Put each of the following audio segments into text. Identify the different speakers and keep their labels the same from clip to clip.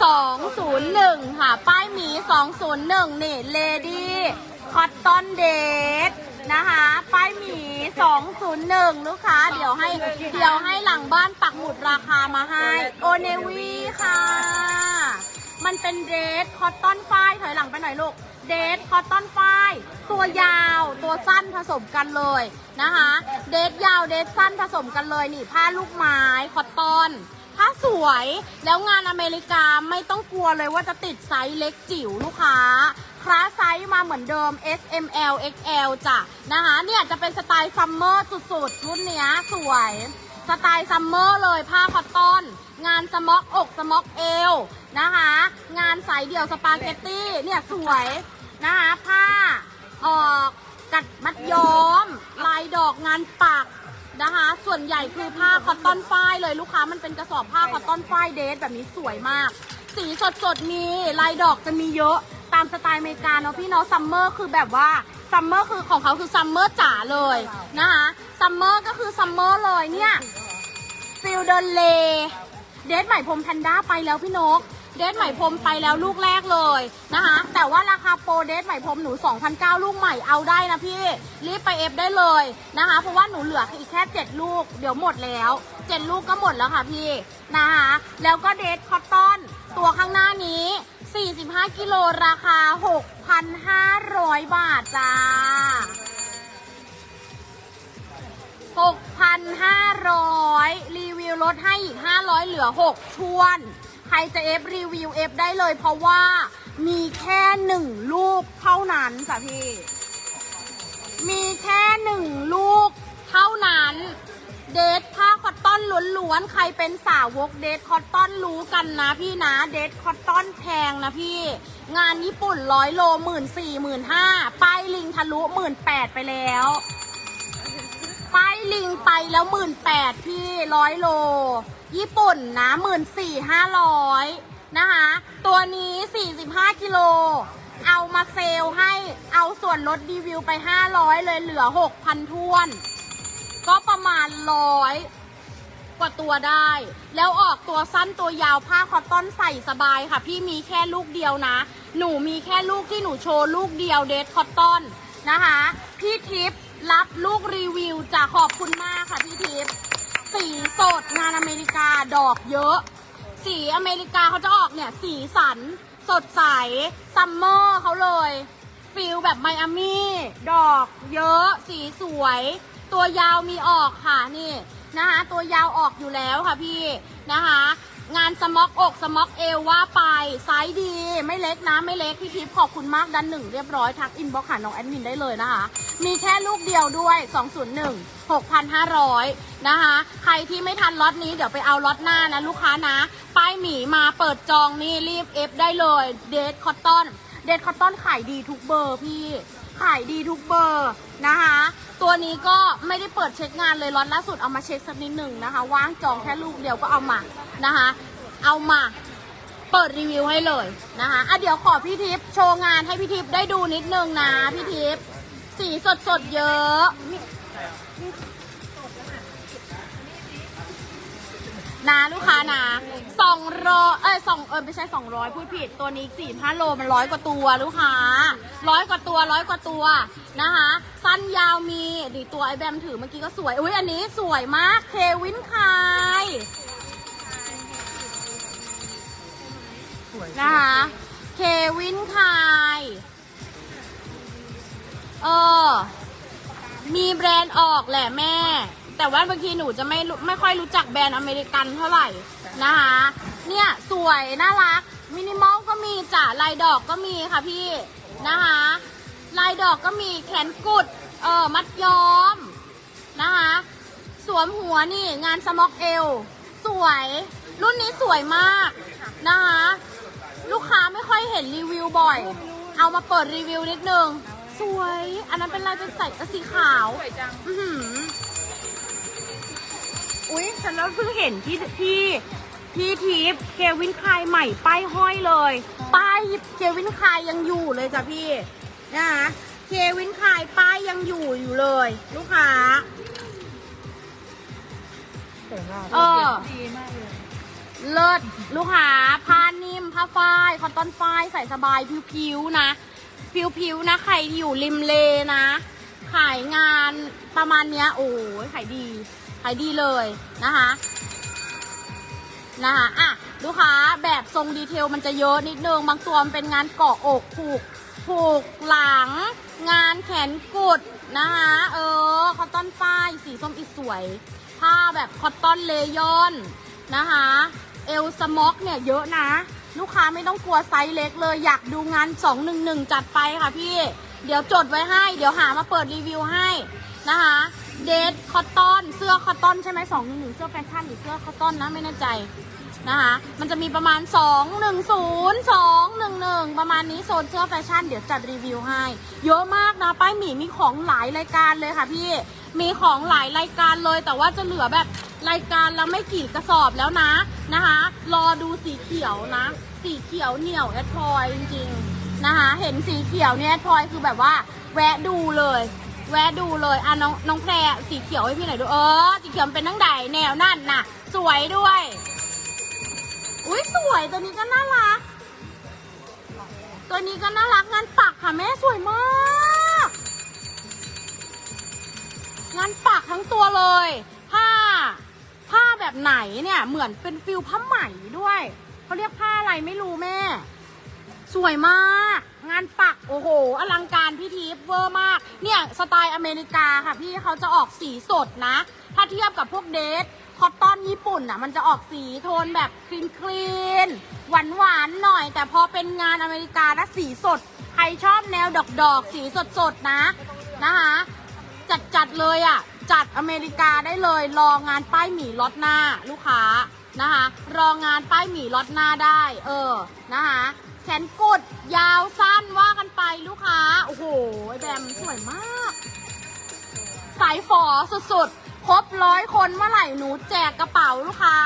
Speaker 1: 201 ค่ะ ป้ายหมี 201 นี่เลดี้คอตตอนเดทนะคะ ป้ายหมี 201 ลูกค้า เดี๋ยวให้เดี๋ยวให้หลังบ้านปักหมุดราคามาให้ โอเนวีค่ะ มันเป็นเดทคอตตอนฝ้ายถอยหลังไปหน่อยลูก เดทคอตตอนฝ้าย ตัวยาวตัวสั้นผสมกันเลยนะคะ เดทยาวเดทสั้นผสมกันเลยนี่ผ้าลูกไม้คอตตอนผ้าสวยแล้วงานอเมริกาไม่ต้องกลัวเลยว่าจะติดไซส์เล็กจิ๋วลูกค้าคลาสไซส์มาเหมือนเดิม S M L X L จ้ะนะคะเนี่ยจะเป็นสไตล์ซัมเมอร์สุดๆ รุ่นเนี้ยสวย สไตล์ซัมเมอร์เลยผ้าคอตตอน งานสม็อกอกสม็อกเอวนะคะ งานสายเดี่ยวสปาเกตตี้เนี่ยสวยนะคะผ้าออกกัดมัดย้อม ลายดอกงานปักนะคะ ส่วนใหญ่คือผ้าคอตตอนฝ้ายเลยลูกค้ามันเป็นกระสอบผ้าคอตตอนฝ้ายเดทแบบนี้สวยมาก สีสดสดๆมีลายดอกจะมีเยอะตามสไตล์อเมริกาเนาะพี่เนาะซัมเมอร์คือแบบว่าซัมเมอร์คือของเขาคือซัมเมอร์จ๋าเลยนะคะซัมเมอร์ก็คือซัมเมอร์เลยเนี่ยฟิลเดนเล เดทใหม่พรมแพนด้าไปแล้วพี่นก เดทใหม่พรมไปแล้วลูกแรกเลยนะคะ แต่ว่าราคาโปรเดทใหม่พรมหนู2,009ลูกใหม่เอาได้นะพี่ รีบไปเอฟได้เลยนะคะ เพราะว่าหนูเหลืออีกแค่ 7 ลูก เดี๋ยวหมดแล้ว 7 ลูกก็หมดแล้วค่ะพี่นะคะ แล้วก็เดทคอตตอนตัวข้างหน้านี้ 45 กิโลราคา 6,500 บาทจ้า 6,500 รีวิวลดให้อีก 500 เหลือ 6 ชวน ใครจะเอฟรีวิวเอฟได้เลยเพราะว่ามีแค่หนึ่งลูกเท่านั้นจ้ะพี่ มีแค่หนึ่งลูกเท่านั้นเดทผ้าคอตตอนล้วนๆ ใครเป็นสาวกเดทคอตตอนรู้กันนะพี่นะ เดทคอตตอนแพงนะพี่ งานญี่ปุ่นร้อยโลหมื่นสี่หมื่นห้าป้ายลิงทะลุหมื่นแปดไปแล้ว ป้ายลิงไปแล้วหมื่นแปดพี่ร้อยโล ญี่ปุ่นนะหมื่นสี่ห้าร้อยนะคะ ตัวนี้สี่สิบห้ากิโล เอามาเซลให้เอาส่วนลดรีวิวไปห้าร้อยเลยเหลือหกพันทวน ก็ประมาณร้อยกว่าตัวได้ แล้วออกตัวสั้นตัวยาวผ้าคอตตอนใส่สบายค่ะ พี่มีแค่ลูกเดียวนะ หนูมีแค่ลูกที่หนูโชว์ลูกเดียวเดทคอตตอนนะคะ พี่ทิพย์ รับลูกรีวิวจะขอบคุณมากค่ะพี่ทิพย์สีสดงานอเมริกาดอกเยอะ สีอเมริกาเขาจะออกเนี่ย สีสัน สดใส ซัมเมอร์เขาเลยฟิลแบบไมอามี่ดอกเยอะ สีสวย ตัวยาวมีออกค่ะนี่นะคะ ตัวยาวออกอยู่แล้วค่ะพี่นะคะ งานสม็อกอกสม็อกเอวว่าไปไซส์ดี ไม่เล็กนะไม่เล็กพี่ทิพย์ขอบคุณมากดันหนึ่งเรียบร้อยทักอินบ็อกหาน้องแอดมินได้เลยนะคะ มีแค่ลูกเดียวด้วย 201 6,500 นะคะ ใครที่ไม่ทันล็อตนี้เดี๋ยวไปเอาล็อตหน้านะลูกค้านะ ป้ายหมีมาเปิดจองนี่รีบเอฟได้เลยเดทคอตตอนเดทคอตตอนขายดีทุกเบอร์พี่ขายดีทุกเบอร์นะคะ ตัวนี้ก็ไม่ได้เปิดเช็คงานเลยล็อตล่าสุดเอามาเช็คสักนิดหนึ่งนะคะ ว่างจองแค่ลูกเดียวก็เอามานะคะ เอามาเปิดรีวิวให้เลยนะคะอะเดี๋ยวขอพี่ทิพย์โชว์งานให้พี่ทิพย์ได้ดูนิดนึงนะพี่ทิพย์สีสดสดๆเยอะ นะลูกค้านะสองร้อยเอ้ยสองเออไม่ใช่สองร้อยพูดผิดตัวนี้สี่ห้าโลมันร้อยกว่าตัวลูกค้าร้อยกว่าตัวร้อยกว่าตัวนะคะ สั้นยาวมีดีตัวไอแบมถือเมื่อกี้ก็สวยอุ้ยอันนี้สวยมากเควินคายนะคะเควินคายเออมีแบรนด์ออกแหละแม่ แต่ว่าบางทีหนูจะไม่รู้ไม่ค่อยรู้จักแบรนด์อเมริกันเท่าไหร่นะคะ เนี่ยสวยน่ารัก มินิมอลก็มีจ้ะลายดอกก็มีค่ะพี่นะคะ ลายดอกก็มีแขนกุด เออมัดย้อมนะคะ สวมหัวนี่งานสม็อกเอล สวย รุ่นนี้สวยมากนะคะ ลูกค้าไม่ค่อยเห็นรีวิวบ่อย เอามาเปิดรีวิวนิดนึง สวย อันนั้นเป็นลายเป็นใส่สีขาว
Speaker 2: สวยจัง
Speaker 1: อือหืออุ๊ยฉันแล้วเพิ่งเห็นที่ที่ที่ทิปเควินคายใหม่ป้ายห้อยเลย ป้ายเควินคายยังอยู่เลยจ้ะพี่นะคะเควินคายป้ายยังอยู่อยู่เลย ลูกค้า
Speaker 2: สวยมาก
Speaker 1: เออ
Speaker 2: ดีมากเลย
Speaker 1: เลิศลูกค้าผ้านิ่มผ้าฝ้ายคอตตอนฝ้ายใส่สบายผิวๆนะผิวๆนะใครอยู่ริมเลนะ ขายงานประมาณเนี้ย โอ้ยขายดี ขายดีเลยนะคะนะคะอะลูกค้าแบบทรงดีเทลมันจะเยอะนิดนึง บางตัวมันเป็นงานเกาะอกผูกผูกหลัง งานแขนกุดนะคะเออคอตตอนฝ้ายสีส้มอีสวย ผ้าแบบคอตตอนเลยอนนะคะเอลสม็อกเนี่ยเยอะนะ ลูกค้าไม่ต้องกลัวไซส์เล็กเลย อยากดูงาน 211 จัดไปค่ะพี่ เดี๋ยวจดไว้ให้ เดี๋ยวหามาเปิดรีวิวให้นะคะ เดทคอตตอน เสื้อคอตตอนใช่ไหมสองหนึ่งหนึ่งเสื้อแฟชั่นหรือเสื้อคอตตอนนะไม่แน่ใจนะคะ มันจะมีประมาณ 2 1 0 2 1 1 ประมาณนี้โซนเสื้อแฟชั่นเดี๋ยวจัดรีวิวให้ เยอะมากนะ ป้ายหมีมีของหลายรายการเลยค่ะพี่ มีของหลายรายการเลย แต่ว่าจะเหลือแบบรายการละไม่กี่กระสอบแล้วนะนะคะ รอดูสีเขียวนะ สีเขียวเหนียวแอดพอยจริงๆนะคะ เห็นสีเขียวเนี่ยแอดพอยคือแบบว่าแวะดูเลย แวะดูเลยอะน้องน้องแพรสีเขียวให้พี่หน่อยดูเออสีเขียวมันเป็นทั้งใดแนวนั่นน่ะ สวยด้วย อุ้ยสวยตัวนี้ก็น่ารัก ตัวนี้ก็น่ารักงานปักค่ะแม่สวยมาก งานปักทั้งตัวเลย ผ้า ผ้าแบบไหนเนี่ยเหมือนเป็นฟิลผ้าไหมด้วยเขาเรียกผ้าอะไรไม่รู้แม่ สวยมาก งานปักโอ้โห อลังการพิธีเวอร์มาก เนี่ย สไตล์อเมริกาค่ะพี่เขาจะออกสีสดนะ ถ้าเทียบกับพวกเดทคอตตอนญี่ปุ่นอะ มันจะออกสีโทนแบบคลีนคลีนหวานหวานหน่อย แต่พอเป็นงานอเมริกานะสีสด ใครชอบแนวดอกดอกๆสีสดสดนะนะคะจัดจัดๆเลยอะ จัดอเมริกาได้เลยรองานป้ายหมีล็อตหน้าลูกค้านะคะรองานป้ายหมีล็อตหน้าได้ เออนะคะ แขนกุดยาวสั้นว่ากันไปลูกค้า โอ้โหไอแบมสวยมาก สายฝอสุดๆ ครบร้อยคนเมื่อไหร่หนูแจกกระเป๋าลูกค้า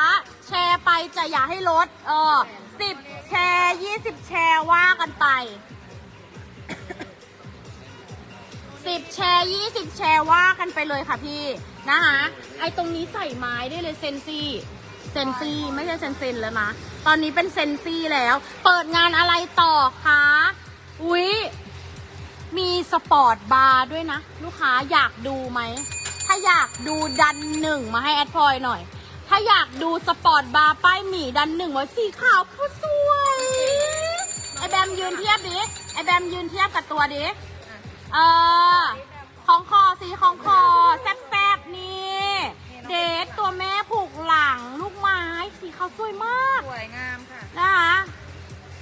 Speaker 1: แชร์ไปจะอย่าให้ลด เออสิบแชร์ยี่สิบแชร์ว่ากันไปสิบแชร์ยี่สิบแชร์ว่ากันไปเลยค่ะพี่นะคะไอตรงนี้ใส่ไม้ได้เลยเซนซี่ ซนซี่ไม่ใช่เซนเซนแล้วนะ ตอนนี้เป็นเซนซี่แล้ว เปิดงานอะไรต่อคะอุ๊ยมีสปอร์ตบาร์ด้วยนะ ลูกค้าอยากดูไหม ถ้าอยากดูดันหนึ่งมาให้แอดพลอยหน่อย ถ้าอยากดูสปอร์ตบาร์ป้ายหมี่ดันหนึ่งไว้สีขาวผู้สวยไอแบมยืนเทียบดิไอแบมยืนเทียบกับตัวดิเออของคอสีของคอแซบๆนี่ เดทตัวแม่ผูกหลังลู สีขาวสวยมาก
Speaker 2: สวยงามค่ะ
Speaker 1: นะคะ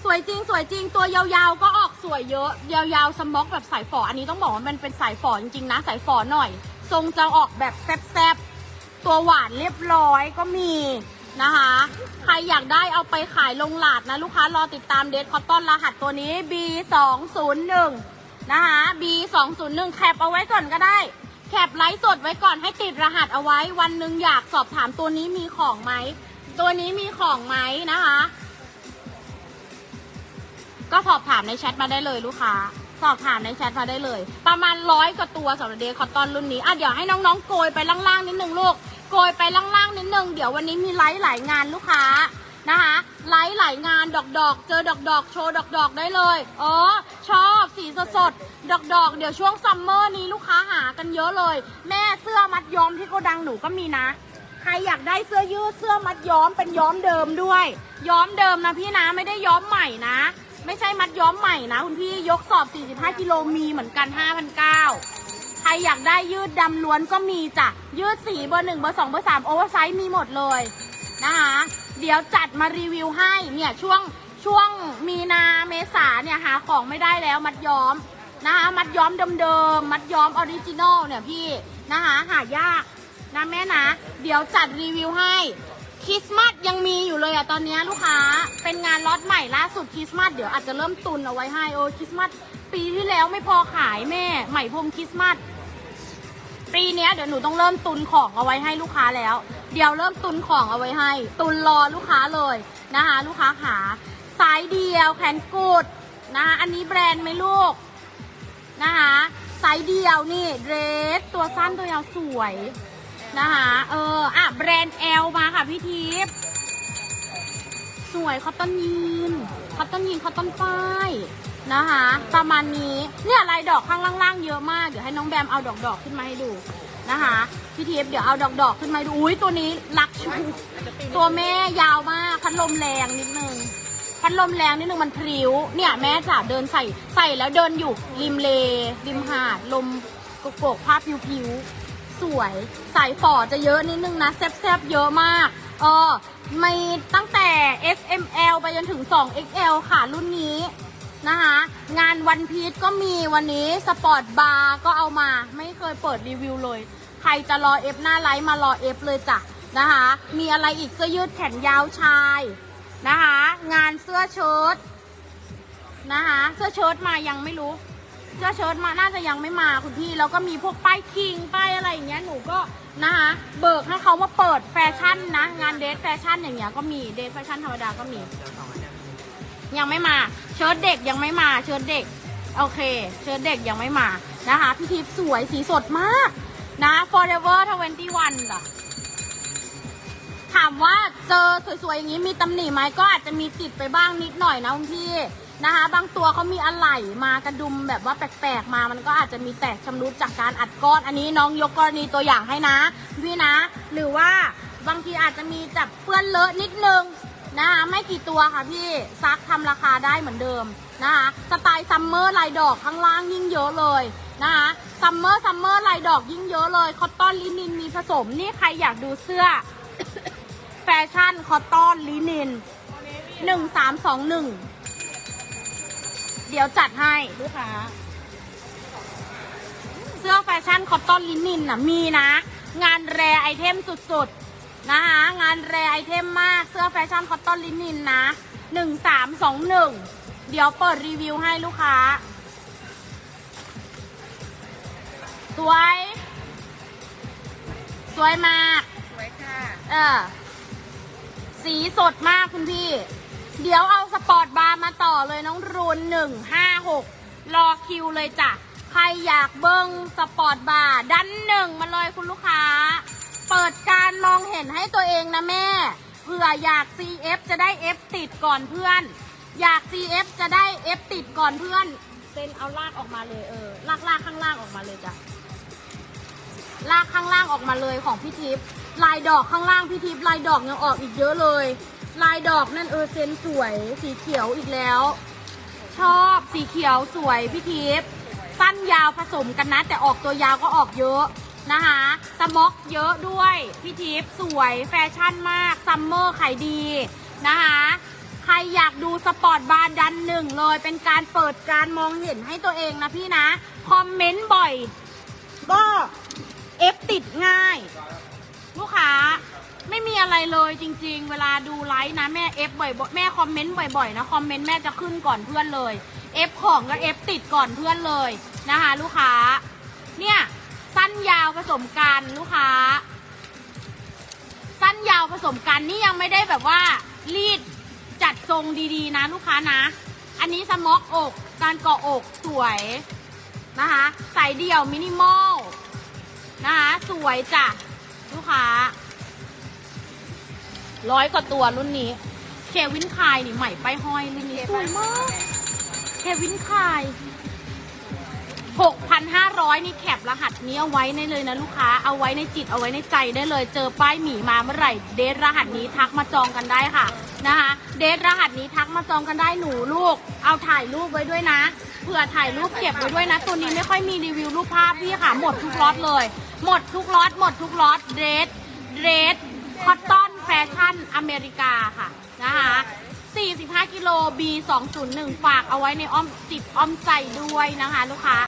Speaker 1: สวยจริงสวยจริงตัวยาวๆก็ออกสวยเยอะ ยาวๆสม็อกแบบสายฝอ อันนี้ต้องบอกว่ามันเป็นสายฝอจริงๆนะ สายฝอหน่อย ทรงจะออกแบบแซบๆ ตัวหวานเรียบร้อยก็มีนะคะ ใครอยากได้เอาไปขายลงหลาดนะ ลูกค้ารอติดตามเดทคอตตอนรหัสตัวนี้ B 2 0 1 นะคะ B 2 0 1 แคปเอาไว้ก่อนก็ได้แคปไลฟ์สดไว้ก่อนให้ติดรหัสเอาไว้ วันหนึ่งอยากสอบถามตัวนี้มีของไหม ตัวนี้มีของไหมนะคะ ก็สอบถามในแชทมาได้เลยลูกค้า สอบถามในแชทมาได้เลย ประมาณร้อยกว่าตัวสำหรับเดย์คอตตอนรุ่นนี้อะเดี๋ยวให้น้องๆโกยไปล่างๆนิดนึงลูก โกยไปล่างๆนิดนึง เดี๋ยววันนี้มีไลฟ์หลายงานลูกค้านะคะไลฟ์หลายงานดอกๆเจอดอกๆโชว์ดอกๆได้เลยเออชอบสีสดๆดอกๆเดี๋ยวช่วงซัมเมอร์นี้ลูกค้าหากันเยอะเลย แม่เสื้อมัดย้อมที่โกดังหนูก็มีนะ ใครอยากได้เสื้อยืดเสื้อมัดย้อมเป็นย้อมเดิมด้วย ย้อมเดิมนะพี่นะไม่ได้ย้อมใหม่นะ ไม่ใช่มัดย้อมใหม่นะคุณพี่ยกสอบ 45กิโลมีเหมือนกัน5,900ใครอยากได้ยืดดำล้วนก็มีจ้ะยืดสีเบอร์หนึ่งเบอร์สองเบอร์สามโอเวอร์ไซส์มีหมดเลยนะคะเดี๋ยวจัดมารีวิวให้เนี่ยช่วงช่วงมีนาเมษาเนี่ยหาของไม่ได้แล้วมัดย้อมนะคะมัดย้อมเดิมๆมัดย้อมออริจินอลเนี่ยพี่นะคะหายากนะแม่นะ เดี๋ยวจัดรีวิวให้คริสต์มาสยังมีอยู่เลยอะตอนนี้ลูกค้า เป็นงานล็อตใหม่ล่าสุดคริสต์มาสเดี๋ยวอาจจะเริ่มตุนเอาไว้ให้โอ้คริสต์มาสปีที่แล้วไม่พอขายแม่ ใหม่พรมคริสต์มาสปีเนี้ยเดี๋ยวหนูต้องเริ่มตุนของเอาไว้ให้ลูกค้าแล้ว เดี๋ยวเริ่มตุนของเอาไว้ให้ ตุนรอลูกค้าเลยนะคะ ลูกค้าขาสายเดียวแขนกุดนะคะอันนี้แบรนด์ไหมลูกนะคะสายเดียวนี่เดรสตัวสั้นตัวยาวสวย นะคะเอออะแบรนด์ L มาค่ะพี่ทิพย์สวยคอตตอนยีนคอตตอนยีนคอตตอนฝ้ายนะคะ ประมาณนี้เนี่ยลายดอกข้างล่างๆเยอะมาก เดี๋ยวให้น้องแบมเอาดอกๆขึ้นมาให้ดูนะคะพี่ทีฟเดี๋ยวเอาดอกๆขึ้นมาดูอุ้ยตัวนี้รักชูตัวแม่ยาวมากพัดลมแรงนิดนึงพัดลมแรงนิดนึงมันพริ้วเนี่ยแม่จ๋าเดินใส่ใส่แล้วเดินอยู่ริมเลริมหาดลมกโกกๆภาพผิวๆ สวย สายฝ่อจะเยอะนิดนึงนะ แซบๆ เยอะมาก เออมีตั้งแต่ S M L ไปจนถึง 2 X L ค่ะ รุ่นนี้นะคะ งานวันพีชก็มีวันนี้ สปอร์ตบาร์ก็เอามา ไม่เคยเปิดรีวิวเลย ใครจะรอเอฟหน้าไลฟ์มารอเอฟเลยจ้ะนะคะ มีอะไรอีกเสื้อยืดแขนยาวชายนะคะ งานเสื้อเชิ้ตนะคะ เสื้อเชิ้ตมายังไม่รู้ เสื้อเชิ้ตมาน่าจะยังไม่มาคุณพี่ แล้วก็มีพวกป้ายคิงป้ายอะไรอย่างเงี้ยหนูก็นะคะเบิกให้เขามาเปิดแฟชั่นนะ งานเดทแฟชั่นอย่างเงี้ยก็มีเดทแฟชั่นธรรมดาก็มี ยังไม่มาเชิ้ตเด็กยังไม่มาเชิ้ตเด็กโอเค เชิ้ตเด็กยังไม่มานะคะ พี่ทิพย์สวยสีสดมากนะ forever 21จ้ะถามว่าเจอสวยๆอย่างนี้มีตำหนิไหมก็อาจจะมีติดไปบ้างนิดหน่อยนะคุณพี่ นะคะ บางตัวเขามีอะไหล่มากระดุมแบบว่าแปลกๆมา มันก็อาจจะมีแตกชำรุดจากการอัดก้อน อันนี้น้องยกกรณีตัวอย่างให้นะพี่นะ หรือว่าบางทีอาจจะมีจับเปื้อนเลอะนิดนึงนะคะไม่กี่ตัวค่ะพี่ซักทำราคาได้เหมือนเดิมนะคะสไตล์ซัมเมอร์ลายดอกข้างล่างยิ่งเยอะเลยนะคะซัมเมอร์ซัมเมอร์ลายดอกยิ่งเยอะเลย คอตตอนลินินมีผสมนี่ใครอยากดูเสื้อ แฟชั่นคอตตอนลินินหนึ่งสามสองหนึ่ง เดี๋ยวจัดให้ลูกค้า เสื้อแฟชั่นคอตตอนลินินน่ะมีนะ งานแรไอเทมสุดๆ นะคะ งานแรไอเทมมาก เสื้อแฟชั่นคอตตอนลินินนะหนึ่งสามสองหนึ่งเดี๋ยวเปิดรีวิวให้ลูกค้า สวย สวยมาก
Speaker 2: สวยค่ะ
Speaker 1: เออ สีสดมากคุณพี่ เดี๋ยวเอาสปอร์ตบาร์มาต่อเลยน้องรูนหนึ่งห้าหกรอคิวเลยจ้ะ ใครอยากเบิ้งสปอร์ตบาร์ดันหนึ่งมาเลยคุณลูกค้า เปิดการมองเห็นให้ตัวเองนะแม่ เผื่ออยาก CF จะได้ F ติดก่อนเพื่อน อยาก CF จะได้ F ติดก่อนเพื่อนเส้นเอาลากออกมาเลยเออลากลากข้างล่างออกมาเลยจ้ะลากข้างล่างออกมาเลยของพี่ทิพย์ลายดอกข้างล่างพี่ทิพย์ลายดอกยังออกอีกเยอะเลย ลายดอกนั่นเออเซนสวยสีเขียวอีกแล้ว ชอบสีเขียวสวยพี่ทิพย์สั้นยาวผสมกันนะ แต่ออกตัวยาวก็ออกเยอะนะคะสม็อกเยอะด้วยพี่ทิพย์สวยแฟชั่นมากซัมเมอร์ขายดีนะคะใครอยากดูสปอร์ตบาร์ดันหนึ่งเลย เป็นการเปิดการมองเห็นให้ตัวเองนะพี่นะ คอมเมนต์บ่อย ก็เอฟติดง่าย ลูกค้า ไม่มีอะไรเลยจริง ๆ เวลาดูไลฟ์นะแม่เอฟบ่อยๆแม่คอมเมนต์บ่อยๆนะคอมเมนต์แม่จะขึ้นก่อนเพื่อนเลยเอฟของก็เอฟติดก่อนเพื่อนเลยนะคะ ลูกค้า เนี่ยสั้นยาวผสมกันลูกค้า สั้นยาวผสมกันนี่ยังไม่ได้แบบว่ารีดจัดทรงดีๆ นะลูกค้านะ อันนี้สม็อกอกการเกาะอกสวยนะคะใส่เดี่ยวมินิมอลนะคะสวยจ้ะลูกค้า ร้อยกว่าตัวรุ่นนี้ เควินคายนี่ใหม่ไปายห้อยรุ่นนี้สวยมาก เควินคาย6,500 นี่แคปรหัสนี้เอาไว้ได้เลยนะลูกค้า เอาไว้ในจิตเอาไว้ในใจได้เลย เจอป้ายหมีมาเมื่อไหร่ เดทรหัสนี้ทักมาจองกันได้ค่ะนะคะ เดทรหัสนี้ทักมาจองกันได้หนูลูก เอาถ่ายรูปไว้ด้วยนะ เผื่อถ่ายรูปเก็บไว้ด้วยนะ ตัวนี้ไม่ค่อยมีรีวิวรูปภาพพี่ค่ะ หมดทุกล็อตเลย หมดทุกล็อตหมดทุกล็อต เดทเดทคอตตอน แฟชั่นอเมริกาค่ะนะคะ45 กิโล B201 ฝากเอาไว้ในอ้อมจิตอ้อมใจด้วยนะคะลูกค้า